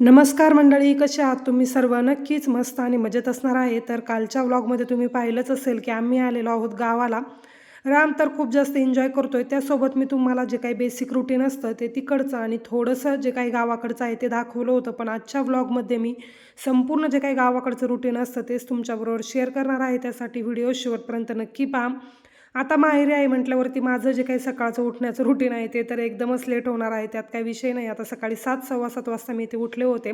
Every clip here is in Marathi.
नमस्कार मंडळी कसे आहात तुम्ही? सर्व नक्कीच मस्त आणि मजेत असणार आहे. तर कालच्या व्लॉगमध्ये तुम्ही पाहिलंच असेल की आम्ही आलेलो आहोत गावाला. राम तर खूप जास्त एन्जॉय करतोय. त्यासोबत मी तुम्हाला जे काही बेसिक रुटीन असतं ते तिकडचं आणि थोडंसं जे काही गावाकडचं आहे ते दाखवलं होतं. पण आजच्या व्लॉगमध्ये मी संपूर्ण जे काही गावाकडचं रुटीन असतं तेच तुमच्याबरोबर शेअर करणार आहे. त्यासाठी व्हिडिओ शेवटपर्यंत नक्की पहा. आता माहेरी आहे म्हटल्यावरती माझं जे काही सकाळचं उठण्याचं रुटीन आहे ते तर एकदमच लेट होणार आहे त्यात काही विषय नाही. आता सकाळी सात सव्वा सात वाजता मी इथे उठले होते.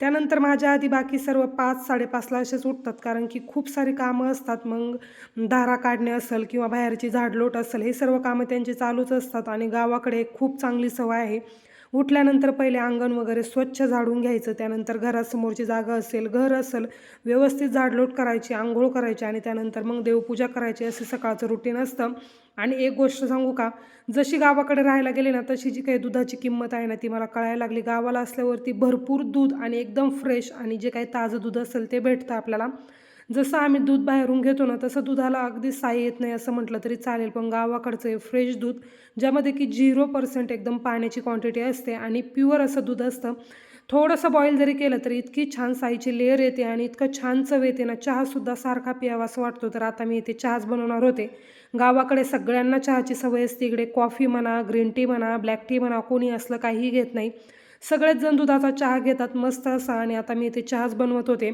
त्यानंतर माझ्या आधी बाकी सर्व पाच साडेपाचला असेच उठतात कारण की खूप सारी कामं असतात. मग दारा काढणे असेल किंवा बाहेरची झाडलोट असेल हे सर्व कामं त्यांची चालूच असतात आणि गावाकडे खूप चांगली सवय आहे. उठल्यानंतर पहिले अंगण वगैरे स्वच्छ झाडून घ्यायचं त्यानंतर घरासमोरची जागा असेल घर असेल व्यवस्थित झाडलोट करायची आंघोळ करायची आणि त्यानंतर मग देवपूजा करायची असं सकाळचं रुटीन असतं. आणि एक गोष्ट सांगू का? जशी गावाकडे राहायला गेले ना तशी जी काही दुधाची किंमत आहे ना ती मला कळायला लागली. गावाला असल्यावरती भरपूर दूध आणि एकदम फ्रेश आणि जे काही ताजं दूध असेल ते भेटतं आपल्याला. जसं आम्ही दूध बाहेरून घेतो ना तसं दुधाला अगदी साई येत नाही असं म्हटलं तरी चालेल. पण गावाकडचं हे फ्रेश दूध ज्यामध्ये की झिरो पर्सेंट एकदम पाण्याची क्वांटिटी असते आणि प्युअर असं दूध असतं थोडंसं बॉईल जरी केलं तरी इतकी छान साईची लेअर येते आणि इतकं छान चव येते ना चहासुद्धा सारखा प्यावा असं वाटतो. तर आता मी इथे चहाच बनवणार होते. गावाकडे सगळ्यांना चहाची सवय असते. इकडे कॉफी म्हणा ग्रीन टी म्हणा ब्लॅक टी म्हणा कोणी असलं काहीही घेत नाही. सगळेच जण दुधाचा चहा घेतात मस्त असा. आणि आता मी इथे चहाच बनवत होते.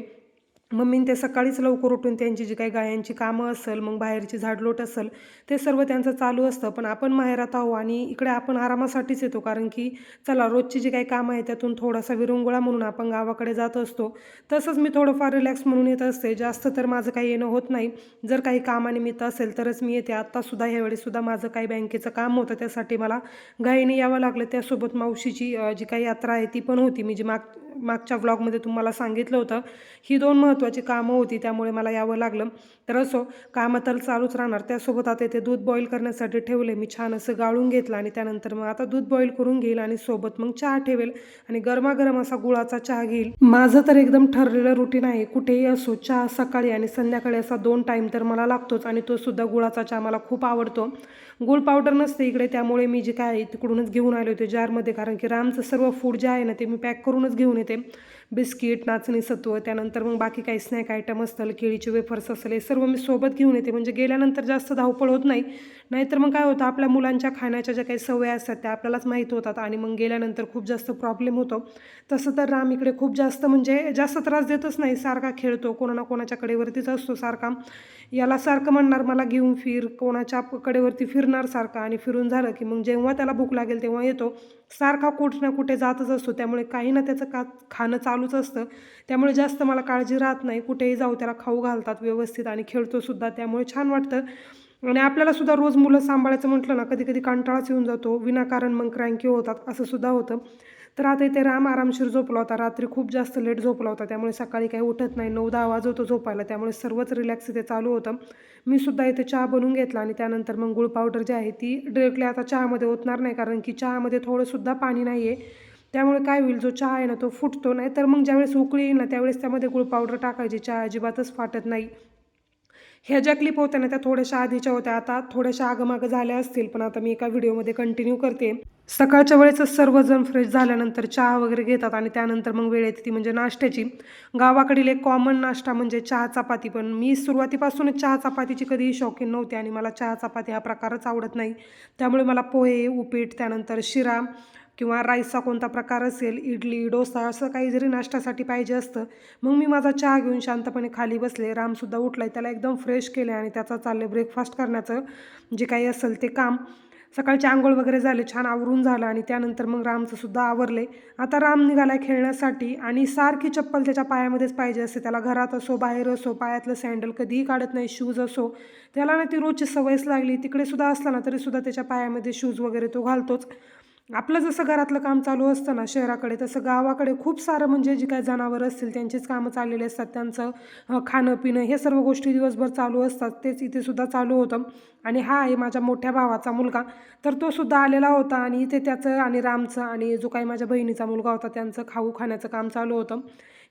मम्मीने ते सकाळीच लवकर उठून त्यांची जी काही गायांची कामं असेल मग बाहेरची झाडलोट असेल ते सर्व त्यांचं चालू असतं. पण आपण माहेरात आहो आणि इकडे आपण आरामासाठीच येतो. कारण की चला रोजची जी काही कामं आहे त्यातून थोडासा विरंगुळा म्हणून आपण गावाकडे जात असतो. तसंच मी थोडंफार रिलॅक्स म्हणून येत असते. जास्त तर माझं काही येणं होत नाही. जर काही कामानिमित्त असेल तरच मी येते. आत्तासुद्धा ह्यावेळीसुद्धा माझं काही बँकेचं काम होतं. त्यासाठी मला घाईने यावं लागलं. त्यासोबत मावशीची जी काही यात्रा आहे ती पण होती. मी जी माग मागच्या व्लॉगमध्ये तुम्हाला सांगितलं होतं. ही दोन महत्त्व महत्त्वाची कामं होती त्यामुळे मला यावं लागलं. तर असो कामं तर चालूच राहणार. त्यासोबत आता ते दूध बॉईल करण्यासाठी ठेवले मी छान असं गाळून घेतलं आणि त्यानंतर मग आता दूध बॉईल करून घेईल आणि सोबत मग चहा ठेवेल आणि गरमागरम असा गुळाचा चहा घेईल. माझं तर एकदम ठरलेलं रुटीन आहे. कुठेही असो चहा सकाळी आणि संध्याकाळी असा दोन टाईम तर मला लागतोच आणि तो सुद्धा गुळाचा चहा मला खूप आवडतो. गुळ पावडर नसते इकडे त्यामुळे मी जे काय आहे तिकडूनच घेऊन आले होते जारमध्ये कारण की रामचं सर्व फूड जे आहे ना ते मी पॅक करूनच घेऊन येते. बिस्किट नाचणी सत्व त्यानंतर मग बाकी काही स्नॅक आयटम असतील केळीचे वेफर्स असेल हे सर्व मी सोबत घेऊन येते. म्हणजे गेल्यानंतर जास्त धावपळ होत नाही. नाहीतर मग काय होतं आपल्या मुलांच्या खाण्याच्या ज्या काही सवय असतात त्या आपल्यालाच माहीत होतात आणि मग गेल्यानंतर खूप जास्त प्रॉब्लेम होतो. तसं तर राम इकडे खूप जास्त म्हणजे जास्त त्रास देतच नाही. सारखा खेळतो कोणा ना कोणाच्या कडेवरतीच असतो सारखा. याला सारखं म्हणणार मला घेऊन फिर. कोणाच्या कडेवरती फिरणार सारखा आणि फिरून झालं की मग जेव्हा त्याला भूक लागेल तेव्हा येतो. सारखा कुठे ना कुठे जातच असतो. त्यामुळे काही ना त्याचं का खाणं चालूच असतं. त्यामुळे जास्त मला काळजी राहत नाही. कुठेही जाऊ त्याला खाऊ घालतात व्यवस्थित आणि खेळतोसुद्धा त्यामुळे छान वाटतं. आणि आपल्याला सुद्धा रोज मुलं सांभाळायचं म्हटलं ना कधी कधी कंटाळाच येऊन जातो विनाकारण मग क्रँकी होतात असं सुद्धा होतं. तर आता इथे राम आरामशीर झोपला होता रात्री खूप जास्त लेट झोपला होता त्यामुळे सकाळी काही उठत नाही नऊ दहा आवाज होतो झोपायला त्यामुळे सर्वच रिलॅक्स इथे चालू होतं. मी सुद्धा इथे चहा बनवून घेतला आणि त्यानंतर मग गुळ पावडर जी आहे ती डिरेक्टली आता चहामध्ये ओतणार नाही कारण की चहामध्ये थोडंसुद्धा पाणी नाही आहे त्यामुळे काय होईल जो चहा आहे ना तो फुटतो नाही तर मग ज्यावेळेस उकळी येईल ना त्यावेळेस त्यामध्ये गुळ पावडर टाकायची चहा अजिबातच फाटत नाही. ह्या ज्या क्लिप होत्या ना त्या थोड्याशा आधीच्या होत्या. आता थोड्याशा आगमागं झाल्या असतील पण आता मी एका व्हिडिओमध्ये कंटिन्यू करते. सकाळच्या वेळेस सर्वजण फ्रेश झाल्यानंतर चहा वगैरे घेतात आणि त्यानंतर मग वेळ येते ती म्हणजे नाश्त्याची. गावाकडील एक कॉमन नाश्ता म्हणजे चहा चपाती पण मी सुरुवातीपासूनच चहा चपातीची कधीही शौकीन नव्हते आणि मला चहा चपाती हा प्रकारच आवडत नाही. त्यामुळे मला पोहे उपीट त्यानंतर शिरा किंवा राईसचा कोणता प्रकार असेल इडली डोसा असं काही जरी नाश्त्यासाठी पाहिजे असतं मग मी माझा चहा घेऊन शांतपणे खाली बसले. रामसुद्धा उठला आहे त्याला एकदम फ्रेश केले आणि त्याचा चालले ब्रेकफास्ट करण्याचं जे काही असेल ते काम. सकाळचे आंघोळ वगैरे झाले छान आवरून झालं आणि त्यानंतर मग रामचं सुद्धा आवरले. आता राम निघाला खेळण्यासाठी आणि सारखी चप्पल त्याच्या पायामध्येच पाहिजे असते. त्याला घरात असो बाहेर असो पायातलं सँडल कधीही काढत नाही शूज असो. त्याला ना ती रोजची सवयच लागली. तिकडे सुद्धा असला ना तरीसुद्धा त्याच्या पायामध्ये शूज वगैरे तो घालतोच. आपलं जसं घरातलं काम चालू असतं ना शहराकडे तसं गावाकडे खूप सारं म्हणजे जी काय जनावरं असतील त्यांचीच कामं चाललेली असतात. त्यांचं खाणं पिणं हे सर्व गोष्टी दिवसभर चालू असतात. तेच इथे सुद्धा चालू होतं. आणि हा आहे माझ्या मोठ्या भावाचा मुलगा. तर तो सुद्धा आलेला होता आणि इथे त्याचं आणि रामचं आणि जो काही माझ्या बहिणीचा मुलगा होता त्यांचं खाऊ खाण्याचं काम चालू होतं.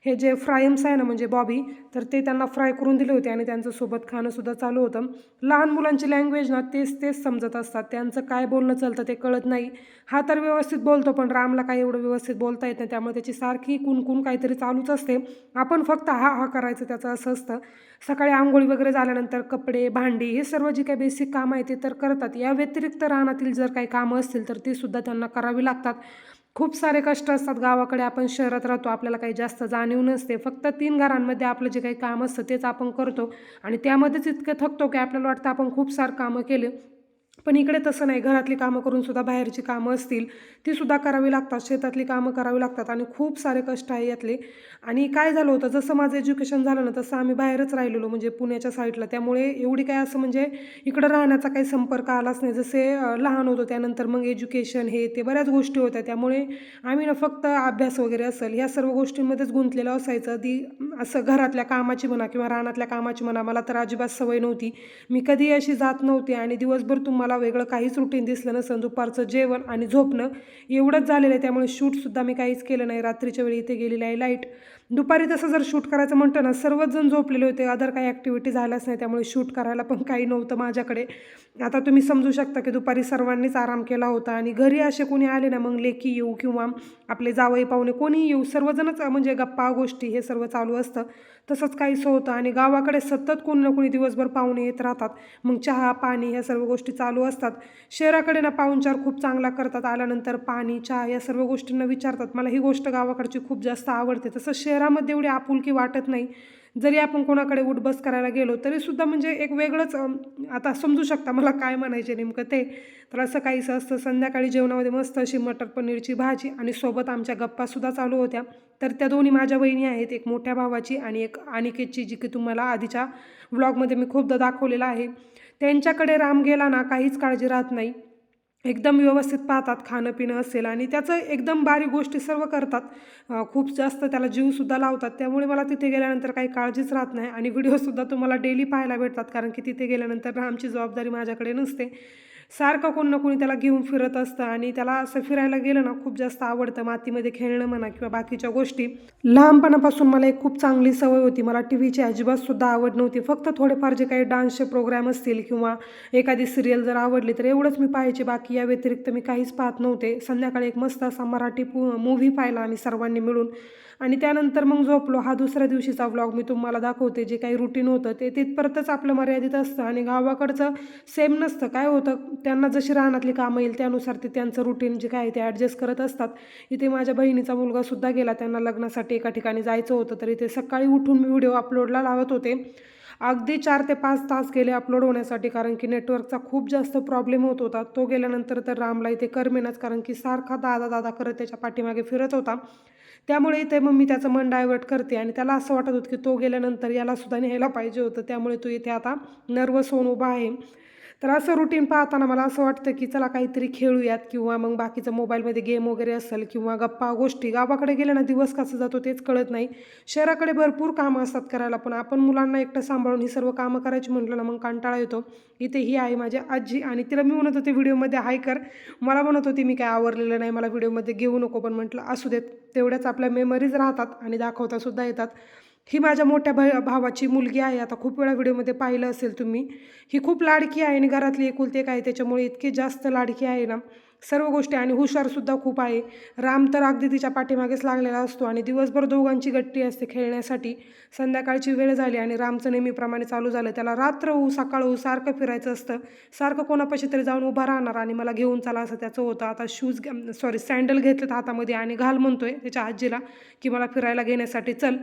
हे जे फ्रायम्स आहे ना म्हणजे बॉबी तर ते त्यांना फ्राय करून दिले होते आणि त्यांचं सोबत खाणंसुद्धा चालू होतं. लहान मुलांची लँग्वेज ना तेच तेच समजत असतात. त्यांचं काय बोलणं चालतं ते कळत नाही. हा तर व्यवस्थित बोलतो पण रामला काही एवढं व्यवस्थित बोलता येत नाही. त्यामुळे त्याची सारखी कुणकुण काहीतरी चालूच असते. आपण फक्त हा हा करायचं त्याचं असं असतं. सकाळी आंघोळी वगैरे झाल्यानंतर कपडे भांडी हे सर्व जी काही बेसिक कामं आहे ते तर करतात. या व्यतिरिक्त रानातील जर काही कामं असतील तर ती सुद्धा त्यांना करावी लागतात. खूप सारे कष्ट असतात गावाकडे. आपण शहरात राहतो आपल्याला काही जास्त जाणीव नसते. फक्त तीन घरांमध्ये आपलं जे काही काम असतं तेच आपण करतो आणि त्यामध्येच इतकं थकतो की आपल्याला वाटतं आपण खूप सारं कामं केले. पण इकडे तसं नाही. घरातली कामं करून सुद्धा बाहेरची कामं असतील ती सुद्धा करावी लागतात. शेतातली कामं करावी लागतात आणि खूप सारे कष्ट आहे यातले. आणि काय झालं होतं जसं माझं एज्युकेशन झालं ना तसं आम्ही बाहेरच राहिलेलो म्हणजे पुण्याच्या साईडला त्यामुळे एवढी काय असं म्हणजे इकडं राहण्याचा काही संपर्क आलाच नाही. जसे लहान होतो त्यानंतर मग एज्युकेशन हे ते बऱ्याच गोष्टी होत्या. त्यामुळे आम्ही ना फक्त अभ्यास वगैरे असेल ह्या सर्व गोष्टींमध्येच गुंतलेलं असायचं. ती असं घरातल्या कामाची म्हणा किंवा रानातल्या कामाची म्हणा मला तर अजिबात सवय नव्हती. मी कधी अशी जात नव्हती आणि दिवसभर तुम्हाला वेगळं काहीच रुटीन दिसलं नसं दुपारचं जेवण आणि झोपणं एवढंच झालेलं आहे. त्यामुळे शूटसुद्धा मी काहीच केलं नाही. रात्रीच्या वेळी इथे गेलेलं आहे लाइट दुपारी तसं जर शूट करायचं म्हणतं ना सर्वच जण झोपलेले होते. अदर काही ॲक्टिव्हिटी झाल्याच नाही त्यामुळे शूट करायला पण काही नव्हतं माझ्याकडे. आता तुम्ही समजू शकता की दुपारी सर्वांनीच आराम केला होता आणि घरी असे कोणी आले ना मग लेकी येऊ किंवा आपले जावई पाहुणे कोणी येऊ सर्वजणच म्हणजे गप्पा गोष्टी हे सर्व चालू असतं. तसंच काहीसं होतं आणि गावाकडे सतत कोणी ना कोणी दिवसभर पाहुणे येत राहतात. मग चहा पाणी ह्या सर्व गोष्टी चालू असतात. शहराकडे ना पाहुणचार खूप चांगला करतात. आल्यानंतर पाणी चहा या सर्व गोष्टींना विचारतात. मला ही गोष्ट गावाकडची खूप जास्त आवडते. तसं शहरामध्ये एवढी आपुलकी वाटत नाही. जरी आपण कोणाकडे उठबस करायला गेलो तरीसुद्धा म्हणजे एक वेगळंच आता समजू शकता मला काय म्हणायचे नेमकं ते. तर असं काहीसं असतं संध्याकाळी जेवणामध्ये मस्त अशी मटर पनीरची भाजी आणि सोबत आमच्या गप्पासुद्धा चालू होत्या. तर त्या दोन्ही माझ्या बहिणी आहेत एक मोठ्या भावाची आणि एक अनिकेतची जी की तुम्हाला आधीच्या व्लॉगमध्ये मी खूपदा दाखवलेलं आहे. त्यांच्याकडे राम गेला ना काहीच काळजी राहत नाही. एकदम व्यवस्थित पाहतात खाणं पिणं असेल आणि त्याचं एकदम बारीक गोष्टी सर्व करतात. खूप जास्त त्याला जीवसुद्धा लावतात. त्यामुळे मला तिथे गेल्यानंतर काही काळजीच राहत नाही आणि व्हिडिओसुद्धा तुम्हाला डेली पाहायला भेटतात. कारण की तिथे गेल्यानंतर आमची जबाबदारी माझ्याकडे नसते. सारखं कोण ना कोणी त्याला घेऊन फिरत असतं आणि त्याला असं फिरायला गेलं ना खूप जास्त आवडतं. मातीमध्ये खेळणं म्हणा किंवा बाकीच्या गोष्टी. लहानपणापासून मला एक खूप चांगली सवय होती. मला टी व्हीची अजिबातसुद्धा आवड नव्हती. फक्त थोडेफार जे काही डान्सचे प्रोग्राम असतील किंवा एखादी सिरियल जर आवडली तर एवढंच मी पाहायचे. बाकी या व्यतिरिक्त मी काहीच पाहत नव्हते. संध्याकाळी एक मस्त असा मराठी मूव्ही पाहिला आम्ही सर्वांनी मिळून. आणि त्यानंतर मग झोपलो. हा दुसऱ्या दिवशीचा व्लॉग मी तुम्हाला दाखवते. जे काही रुटीन होतं ते तिथपर्यंतच आपलं मर्यादित असतं आणि गावाकडचं सेम नसतं. काय होतं? त्यांना जशी रानातली कामं येईल त्यानुसार ते त्यांचं रुटीन जे काय आहे ते ॲडजस्ट करत असतात. इथे माझ्या बहिणीचा मुलगासुद्धा गेला. त्यांना लग्नासाठी एका ठिकाणी जायचं होतं. तर इथे सकाळी उठून मी व्हिडिओ अपलोडला लावत होते. अगदी चार ते पाच तास गेले अपलोड होण्यासाठी कारण की नेटवर्कचा खूप जास्त प्रॉब्लेम होत होता. तो गेल्यानंतर तर रामला इथे करमेनाच कारण की सारखा दादा दादा करत त्याच्या पाठीमागे फिरत होता. त्यामुळे इथे मग मी त्याचं मन डायवर्ट करते आणि त्याला असं वाटत होतं की तो गेल्यानंतर याला सुद्धा न्यायला पाहिजे होतं. त्यामुळे तो इथे आता नर्वस होऊन उभा आहे. तर असं रुटीन पाहताना मला असं वाटतं की चला काहीतरी खेळूयात किंवा मग बाकीचं मोबाईलमध्ये गेम वगैरे असेल किंवा गप्पा गोष्टी गावाकडे गेले ना दिवस कसं जातो तेच कळत नाही. शहराकडे भरपूर कामं असतात करायला पण आपण मुलांना एकटं सांभाळून ही सर्व कामं करायची म्हटलं ना मग कंटाळा येतो. इथे ही आहे माझी आजी आणि तिला मी म्हणत होते व्हिडिओमध्ये हाय कर. मला म्हणत होती मी काय आवरलेलं नाही मला व्हिडिओमध्ये घेऊ नको. पण म्हटलं असू देत. तेवढ्याच आपल्या मेमरीज राहतात आणि दाखवता सुद्धा येतात. ही माझ्या मोठ्या भा भावाची मुलगी आहे. आता खूप वेळा व्हिडिओमध्ये पाहिलं असेल तुम्ही. ही खूप लाडकी आहे आणि घरातली एकुलती एक आहे. त्याच्यामुळे इतकी जास्त लाडकी आहे ना. सर्व गोष्टी आणि हुशारसुद्धा खूप आहे. राम तर अगदी तिच्या पाठीमागेच लागलेला असतो आणि दिवसभर दोघांची गट्टी असते खेळण्यासाठी. संध्याकाळची वेळ झाली आणि रामचं नेहमीप्रमाणे चालू झालं. त्याला रात्र होऊ सकाळ होऊ सारखं फिरायचं असतं. सारखं कोणापाशी तरी जाऊन उभा राहणार आणि मला घेऊन चला असं त्याचं होतं. आता शूज सॉरी सँडल घेतलेत हातामध्ये आणि घाल म्हणतोय त्याच्या आजीला की मला फिरायला घेण्यासाठी चल.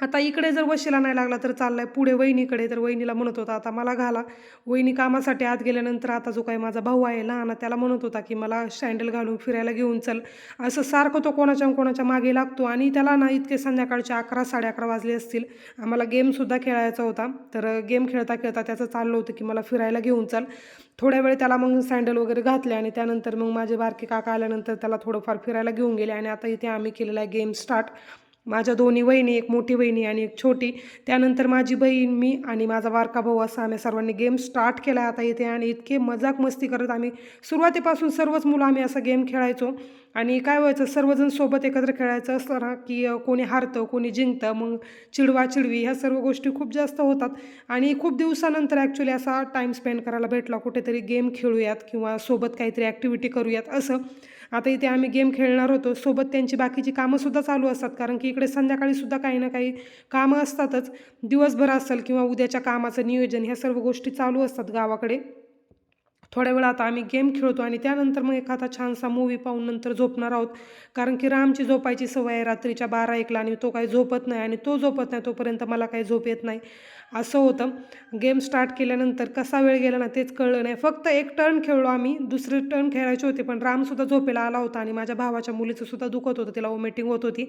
आता इकडे जर वशीला नाही लागला तर चाललाय. पुढे वहिनीकडे तर वहिनीला म्हणत होता आता मला घाला. वहिनी कामासाठी आत गेल्यानंतर आता जो काही माझा भाऊ आहे लहान त्याला म्हणत होता की मला सँडल घालून फिरायला घेऊन चल. असं सारखं तो कोणाच्या कोणाच्या मागे लागतो आणि त्याला ना इतके संध्याकाळचे अकरा साडे अकरा वाजले असतील. आम्हाला गेमसुद्धा खेळायचा होता. तर गेम खेळता खेळता त्याचं चाललं होतं की मला फिरायला घेऊन चल. थोड्या वेळ त्याला मग सँडल वगैरे घातले आणि त्यानंतर मग माझे बारके काका आल्यानंतर त्याला थोडंफार फिरायला घेऊन गेले आणि आता इथे आम्ही केलेला आहे गेम स्टार्ट माझ्या दोन्ही वहिनी एक मोठी वहिनी आणि एक छोटी. त्यानंतर माझी बहीण मी आणि माझा वारका भाऊ असा आम्ही सर्वांनी गेम स्टार्ट केला आता इथे आणि इतके मजाक मस्ती करत आम्ही. सुरुवातीपासून सर्वच मुलं आम्ही असा गेम खेळायचो. आणि काय व्हायचं सर्वजण सोबत एकत्र खेळायचं असतं ना की कोणी हारतं कोणी जिंकतं मग चिडवा चिडवी ह्या सर्व गोष्टी खूप जास्त होतात. आणि खूप दिवसानंतर ॲक्च्युली असा टाईम स्पेंड करायला भेटला कुठेतरी गेम खेळूयात किंवा सोबत काहीतरी ॲक्टिव्हिटी करूयात असं. आता इथे आम्ही गेम खेळणार होतो. सोबत त्यांची बाकीची कामंसुद्धा चालू असतात. कारण की इकडे संध्याकाळीसुद्धा काही ना काही कामं असतातच. दिवसभर असेल किंवा उद्याच्या कामाचं नियोजन ह्या सर्व गोष्टी चालू असतात गावाकडे. थोड्या वेळा आता आम्ही गेम खेळतो आणि त्यानंतर मग एखादा छानसा मूवी पाहून नंतर झोपणार आहोत. कारण की रामची झोपायची सवय आहे. रात्रीच्या बारा एकला आणि तो काही झोपत नाही आणि तो झोपत नाही तोपर्यंत मला काही झोप येत नाही. असं होतं. गेम स्टार्ट केल्यानंतर कसा वेळ गेला ना तेच कळलं नाही. फक्त एक टर्न खेळलो आम्ही दुसरे टर्न खेळायचे होते पण रामसुद्धा झोपेला आला होता आणि माझ्या भावाच्या मुलीचं सुद्धा दुखत होतं तिला वॉमिटिंग होत होती.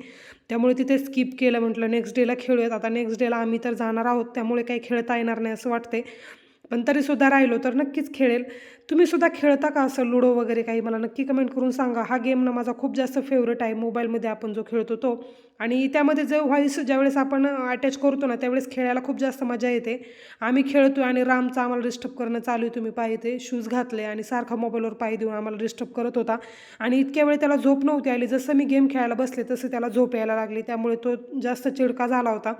त्यामुळे तिथे स्किप केलं म्हटलं नेक्स्ट डेला खेळूयात. आता नेक्स्ट डेला आम्ही तर जाणार आहोत त्यामुळे काही खेळता येणार नाही असं वाटते पण तरीसुद्धा राहिलो तर नक्कीच खेळेल. तुम्हीसुद्धा खेळता का असं लुडो वगैरे काही मला नक्की कमेंट करून सांगा. हा गेम ना माझा खूप जास्त फेवरेट आहे. मोबाईलमध्ये आपण जो खेळतो तो. आणि त्यामध्ये जो व्हॉईस ज्यावेळेस आपण अटॅच करतो ना त्यावेळेस खेळायला खूप जास्त मजा येते. आम्ही खेळतो आणि रामचा आम्हाला डिस्टर्ब करणं चालू आहे. तुम्ही पाहिजे शूज घातले आणि सारखा मोबाईलवर पाय देऊन आम्हाला डिस्टर्ब करत होता. आणि इतक्या वेळ त्याला झोप नव्हती आली. जसं मी गेम खेळायला बसले तसं त्याला झोप यायला लागली. त्यामुळे तो जास्त चिडका झाला होता.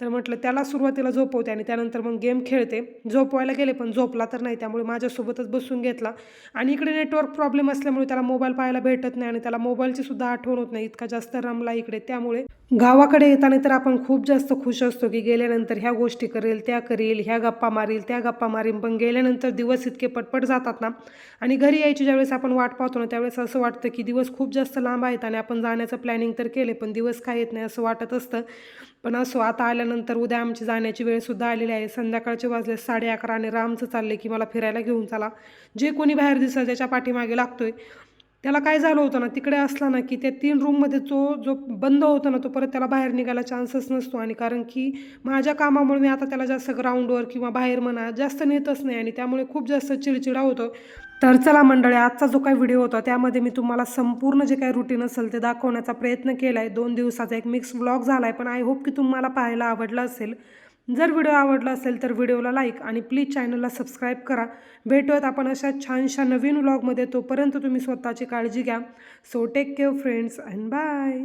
तर म्हटलं त्याला सुरुवातीला झोपवते आणि त्यानंतर मग गेम खेळते. झोपवायला गेले पण झोपला तर नाही. त्यामुळे माझ्यासोबतच बसून घेतला. आणि इकडे नेटवर्क प्रॉब्लेम असल्यामुळे त्याला मोबाईल पाहायला भेटत नाही आणि त्याला मोबाईलची सुद्धा आठवण होत नाही. इतका जास्त रमला इकडे. त्यामुळे गावाकडे येताना तर आपण खूप जास्त खुश असतो की गेल्यानंतर ह्या गोष्टी करेल त्या करेल ह्या गप्पा मारील त्या गप्पा मारील पण गेल्यानंतर दिवस इतके पटपट जातात ना. आणि घरी यायची ज्यावेळेस आपण वाट पाहतो ना त्यावेळेस असं वाटतं की दिवस खूप जास्त लांब आहेत आणि आपण जाण्याचं प्लॅनिंग तर केले पण दिवस काय येत नाही असं वाटत असतं. पण असो आता आल्यानंतर उद्या आमची जाण्याची वेळसुद्धा आलेली आहे. संध्याकाळचे वाजले साडे अकरा आणि रामचं चालले की मला फिरायला घेऊन चला. जे कोणी बाहेर दिसलं त्याच्या पाठीमागे लागतोय. त्याला काय झालं होतं ना तिकडे असला ना की त्या तीन रूममध्ये तो जो बंद होतो ना तो परत त्याला बाहेर निघायला चान्सच नसतो. आणि कारण की माझ्या कामामुळे मी आता त्याला जास्त ग्राउंडवर किंवा बाहेर म्हणा जास्त नेतच नाही. आणि त्यामुळे खूप जास्त चिडचिडा होतो. तर चला मंडळी आजचा जो काही व्हिडिओ होता त्यामध्ये मी तुम्हाला संपूर्ण जे काही रुटीन असेल ते दाखवण्याचा प्रयत्न केला आहे दोन दिवसाचा एक मिक्स ब्लॉग झाला आहे पण आय होप की तुम्हाला पाहायला आवडला असेल. जर व्हिडिओ आवडला असेल तर व्हिडिओला लाईक आणि प्लीज चॅनलला सबस्क्राईब करा. भेटूयात आपण अशा छानशा नवीन व्लॉगमध्ये. तोपर्यंत तुम्ही स्वतःची काळजी घ्या. So take care friends and bye